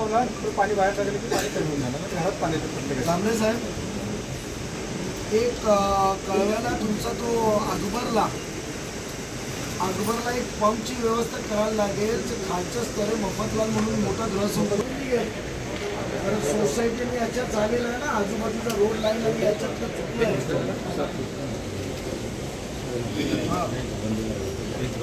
लावला तर पाणी बाहेर टाकलं की पाणी कमी होऊन जाणार घरात पाणी येतं प्रत्येकाच्या. जांभळे साहेब एक कळव्याला तुमचा तो अकबरला अकबरला एक पंपची व्यवस्था करायला लागेल. जे खालच्या स्तरे मफतलाल म्हणून मोठा ग्रहसंकुल तर सोसायटीने याच्यात झालेलं आहे ना आजूबाजूचा रोड लाईन आणि याच्यातलं चुकलं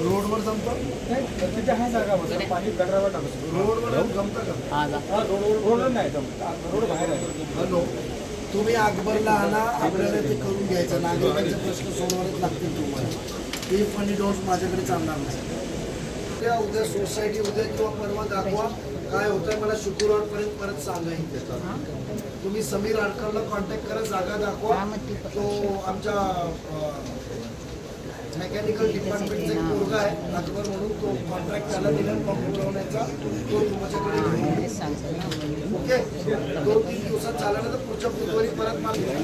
रोडवर जमतं? नाही तर तिथे हा जागा पाणी गटरावर टाकतो रोडवर जमतं का? हा रोड रोड नाही जमत. रोड बाहेर आहे. हॅलो तुम्ही अकबरला आणा आपल्याला ते करून घ्यायचं. नागरिकांचे प्रश्न सोडवावेच लागतील तुम्हाला. इफ आणि डोंट माझ्याकडे चालणार नाही. उद्या उद्या सोसायटी उद्या किंवा परवा दाखवा. काय होतंय मला शुक्रवारपर्यंत परत सांगा इथे. तुम्ही समीर आडकरला कॉन्टॅक्ट करा जागा दाखवा. तो आमच्या मेकॅनिकल डिपार्टमेंटचा एक मुलगा आहे अकबर म्हणून तो कॉन्ट्रॅक्ट त्याला दिला पंप पुरवण्याचा तो तुमच्याकडे ओके? दोन तीन दिवसात ना तर पुढच्या बुधवारी परत मला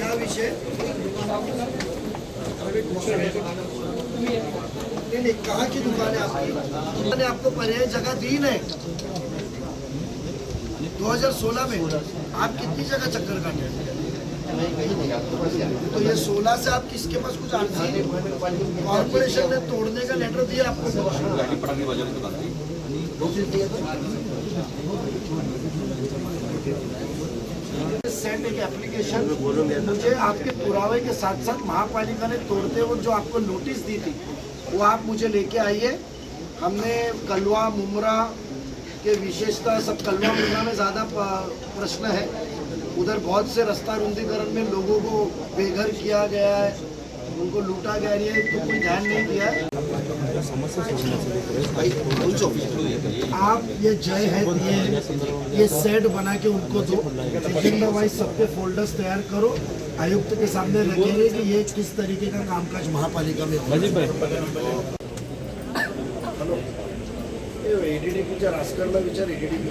या विषय नहीं नहीं कहाँ की दुकान है आपकी मैंने आपको पर्याय जगह दी नहीं 2016 में आप कितनी जगह चक्कर काटे तो ये 16 से आप किसके पास कुछ आरसी कॉर्पोरेशन ने तोड़ने का लेटर दिया आपको? सेंड एक एप्लीकेशन मुझे आपके पुरावे के साथ साथ महापालिका ने तोड़ते वक्त जो आपको नोटिस दी थी वो आप मुझे लेके आइए। हमने कलवा मुमरा के विशेषता सब कलवा मुमरा में ज़्यादा प्रश्न है। उधर बहुत से रास्ता रुंदीकरण में लोगों को बेघर किया गया है उनको लूटा गया है तो कोई ध्यान नहीं दिया है। आप ये जय है ये ये सेट बना के उनको दो। एजेंडा वाइज सबके फोल्डर्स तैयार करो। आयुक्त के सामने रखेंगे कि ये किस तरीके का कामकाज महापालिका में एडीडीपी का में विचार एडीडीपी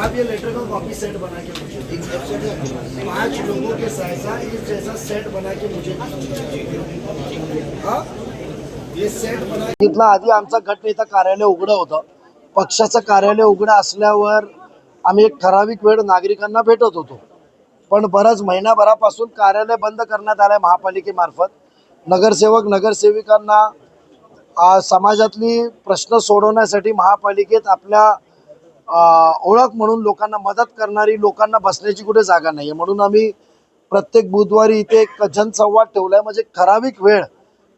आप ये लेटर का कॉपी सेट बना के मुझे पांच लोगों के साइजा इस जैसा सेट बना के मुझे दीजिए। हाँ? हे सेट आधी आमचा गटनेता कार्यालय उघडं होतं. पक्षाचं कार्यालय उघडं असल्यावर आम्ही एक ठराविक वेळ नागरिकांना भेटत होतो. पण बऱ्याच महिनाभरापासून कार्यालय बंद करण्यात आलं आहे महापालिकेमार्फत. नगरसेवक नगरसेविकांना समाजातली प्रश्न सोडवण्यासाठी महापालिकेत आपल्या ओळख म्हणून लोकांना मदत करणारी लोकांना बसण्याची कुठे जागा नाही आहे म्हणून आम्ही प्रत्येक बुधवारी इथे एक जनसंवाद ठेवला आहे म्हणजे ठराविक वेळ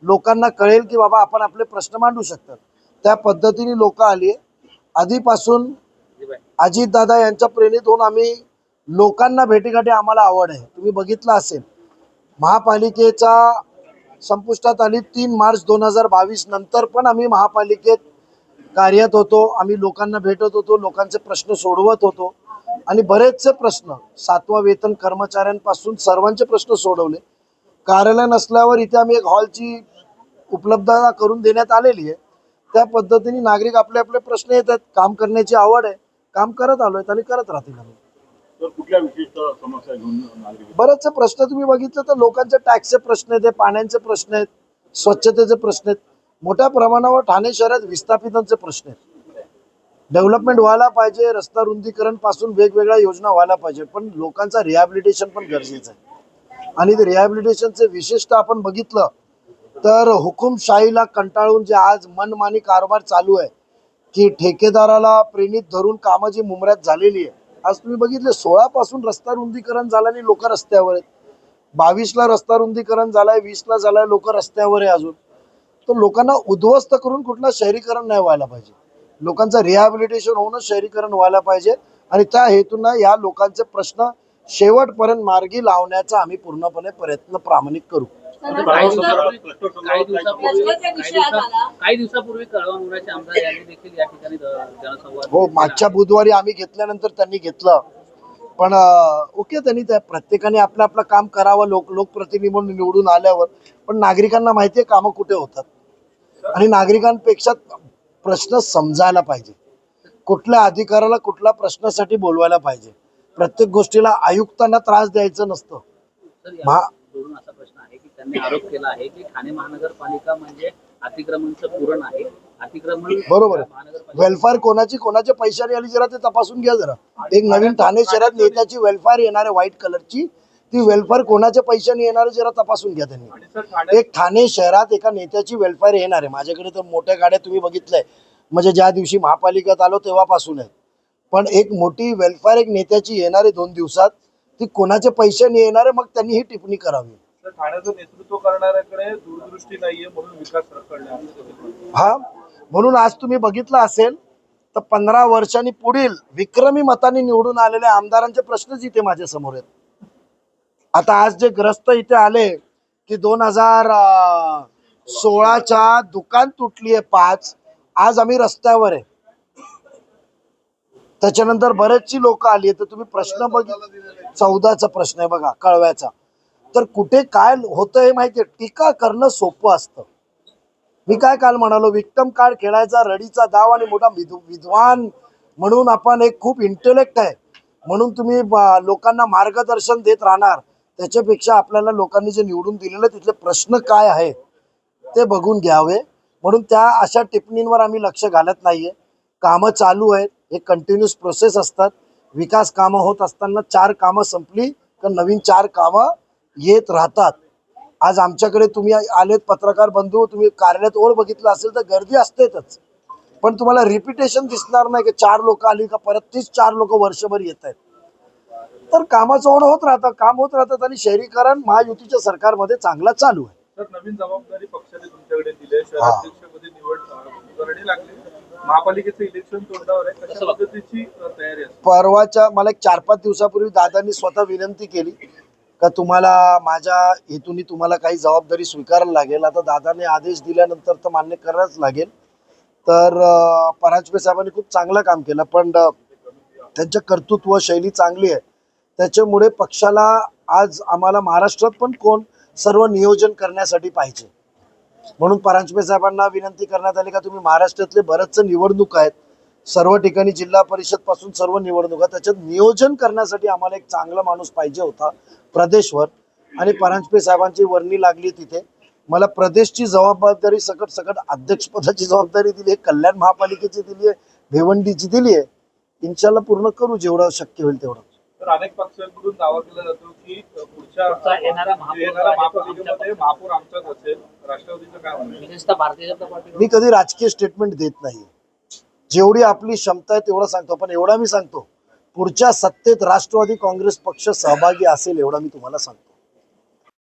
लोकांना कळेल की बाबा आपण आपले प्रश्न मांडू शकतात. त्या पद्धतीने लोक आली आधीपासून अजितदादा यांच्या प्रेरित होऊन आम्ही लोकांना भेटीगाठी आम्हाला आवड आहे. तुम्ही बघितलं असेल. महापालिकेचा संपुष्टात आली. तीन मार्च दोन हजार बावीस नंतर पण आम्ही महापालिकेत कार्यरत होतो. आम्ही लोकांना भेटत होतो लोकांचे प्रश्न सोडवत होतो. आणि बरेचसे प्रश्न सातवा वेतन कर्मचाऱ्यांपासून सर्वांचे प्रश्न सोडवले. कार्यालय नसल्यावर इथे आम्ही एक हॉलची उपलब्धता करून देण्यात आलेली आहे. त्या पद्धतीने नागरिक आपले आपले प्रश्न येतात. काम करण्याची आवड आहे. काम करत आलो आहेत आणि करत राहतील आम्ही. तर कुठल्या विशिष्ट समस्या घेऊन नागरिक बरेचसे प्रश्न तुम्ही बघितले तर लोकांचे टॅक्सचे प्रश्न आहेत पाण्याचे प्रश्न आहेत स्वच्छतेचे प्रश्न आहेत. मोठ्या प्रमाणावर ठाणे शहरात विस्थापितांचे प्रश्न आहेत. डेव्हलपमेंट व्हायला पाहिजे रस्ता रुंदीकरणपासून वेगवेगळ्या योजना व्हायला पाहिजे पण लोकांचा रिहॅबिलिटेशन पण गरजेचं आहे. आणि ते रिहॅबिलिटेशनचे विशेषतः आपण बघितलं तर हुकुमशाहीला कंटाळून जे आज मनमानी कारभार चालू आहे की ठेकेदाराला प्रेरित धरून कामं जी मुंबऱ्यात झालेली आहे आज तुम्ही बघितले सोळा पासून रस्ता रुंदीकरण झालं आणि लोक रस्त्यावर आहेत. बावीसला रस्ता रुंदीकरण झालाय वीसला झालाय लोक रस्त्यावर आहे अजून. तर लोकांना उद्ध्वस्त करून कुठलं शहरीकरण नाही व्हायला पाहिजे. लोकांचं रिहॅबिलिटेशन होऊनच शहरीकरण व्हायला पाहिजे आणि त्या हेतून या लोकांचे प्रश्न शेवटपर्यंत मार्गी लावण्याचा आम्ही पूर्णपणे प्रयत्न प्रामाणिक करू. काही काही दिवसापूर्वी आमदार यांनी देखील या ठिकाणी जनसंवाद हो मागच्या बुधवारी आम्ही घेतल्यानंतर त्यांनी घेतलं. पण ओके त्यांनी त्या प्रत्येकाने आपलं आपलं काम करावं लोक लोकप्रतिनिधी म्हणून निवडून आल्यावर. पण नागरिकांना माहिती आहे कामं कुठे होतात. आणि नागरिकांपेक्षा प्रश्न समजायला पाहिजे. कुठल्या अधिकाराला कुठल्या प्रश्नासाठी बोलवायला पाहिजे. प्रत्येक गोष्टीला आयुक्तांना त्रास द्यायचं नसतं. तर त्यांनी आरोप केला आहे की ठाणे महानगरपालिका म्हणजे अतिक्रमणचं पुरण आहे. अतिक्रमण बरोबर वेलफेअर कोणाची कोणाच्या पैशाने आली जरा ते तपासून घ्या जरा. एक नवीन ठाणे शहरात नेत्याची वेलफेअर येणार आहे व्हाईट कलरची ती वेलफेअर कोणाच्या पैशाने येणार जरा तपासून घ्या त्यांनी. एक ठाणे शहरात एका नेत्याची वेलफेअर येणार आहे. माझ्याकडे तर मोठ्या गाड्या तुम्ही बघितलंय. म्हणजे ज्या दिवशी महापालिकेत आलो तेव्हापासून आहे. पण एक मोठी वेलफेअर एक नेत्याची येणार आहे दोन दिवसात. ती कोणाच्या पैशाने येणार आहे? मग त्यांनी ही टिप्पणी करावी. ठाण्याचं नेतृत्व करणाऱ्याकडे दूरदृष्टी नाहीये म्हणून विकास रखडला. हा? म्हणून आज तुम्ही बघितलं असेल तर पंधरा वर्षांनी पुढील विक्रमी मतांनी निवडून आलेल्या आमदारांचे प्रश्नच इथे माझ्यासमोर आहेत. आता आज जे ग्रस्त इथे आले की दोन हजार सोळाच्या दुकान तुटली आहे पाच आज आम्ही रस्त्यावर आहे. त्याच्यानंतर बरेचशी लोक आली तर तुम्ही प्रश्न बघ चौदाचा प्रश्न आहे बघा कळव्याचा. तर कुठे काय होतं हे माहितीये? टीका करणं सोपं असतं. मी काय काल म्हणालो विक्टम कार्ड खेळायचा रडीचा दाव आणि मोठा विद्वान म्हणून आपण एक खूप इंटेलेक्ट आहे. म्हणून तुम्ही लोकांना मार्गदर्शन देत राहणार. त्याच्यापेक्षा आपल्याला लोकांनी जे निवडून दिलेलं तिथले प्रश्न काय आहे ते बघून घ्यावे. म्हणून त्या अशा टिप्पणींवर आम्ही लक्ष घालत नाहीये. कामं चालू आहेत हे कंटिन्युअस प्रोसेस असतात. विकास कामं होत असताना चार कामं संपली तर नवीन चार कामं येत राहतात. आज आमच्याकडे तुम्ही आलेत पत्रकार बंधू तुम्ही कार्यालयात ओढ बघितलं असेल तर गर्दी असतेच पण तुम्हाला रिपिटेशन दिसणार नाही की चार लोक आली का परत तीच चार लोक वर्षभर येत आहेत. तर कामाचं ओढ होत राहतं काम होत राहतात आणि शहरीकरण महायुतीच्या सरकारमध्ये चांगला चालू आहे. सर नवीन जबाबदारी पक्षाने तुमच्याकडे दिली आहे. शहराध्यक्षपदी निवड अं, करणे लागली महापालिकेचं इलेक्शन तोंडावर आहे. कशा पद्धतीची अं, तयारी असते? परवाच्या मला एक चार पाच दिवसापूर्वी दादांनी स्वतः विनंती केली का तुम्हाला माझ्या हेतून तुम्हाला काही जबाबदारी स्वीकारायला लागेल? आता दादाने आदेश दिल्यानंतर तर मान्य करायलाच लागेल. तर पराजपे साहेबांनी खूप चांगलं काम केलं. पण त्यांच्या त्यांचं कर्तृत्व शैली चांगली आहे. त्याच्यामुळे पक्षाला आज आम्हाला महाराष्ट्रात पण कोण सर्व नियोजन करण्यासाठी पाहिजे. म्हणून परांजपे साहेबांना विनंती करण्यात आली का तुम्ही महाराष्ट्रातले बरेचसे निवडणूक आहेत सर्व ठिकाणी जिल्हा परिषदपासून सर्व निवडणुका त्याच्यात नियोजन करण्यासाठी आम्हाला एक चांगला माणूस पाहिजे होता प्रदेशवर. आणि परांजपे साहेबांची वर्णी लागली तिथे. मला प्रदेशची जबाबदारी सकट सकट अध्यक्षपदाची जबाबदारी दिली आहे कल्याण महापालिकेची दिली आहे भिवंडीची दिली आहे. इन्शाल्लाह पूर्ण करू जेवढं शक्य होईल तेवढं. तर अनेक पक्षांकडून दावा केला जातो की पुढच्या येणारा महापालिकेमध्ये महापौर आमचाच असेल. राष्ट्रवादीचं काय? विशेषतः भारतीय जनता पार्टी मी कधी राजकीय स्टेटमेंट देत नाही. जेवढी आपली क्षमता आहे तेवढं सांगतो पण एवढा मी सांगतो पुढच्या सत्तेत राष्ट्रवादी काँग्रेस पक्ष सहभागी असेल एवढा मी तुम्हाला सांगतो.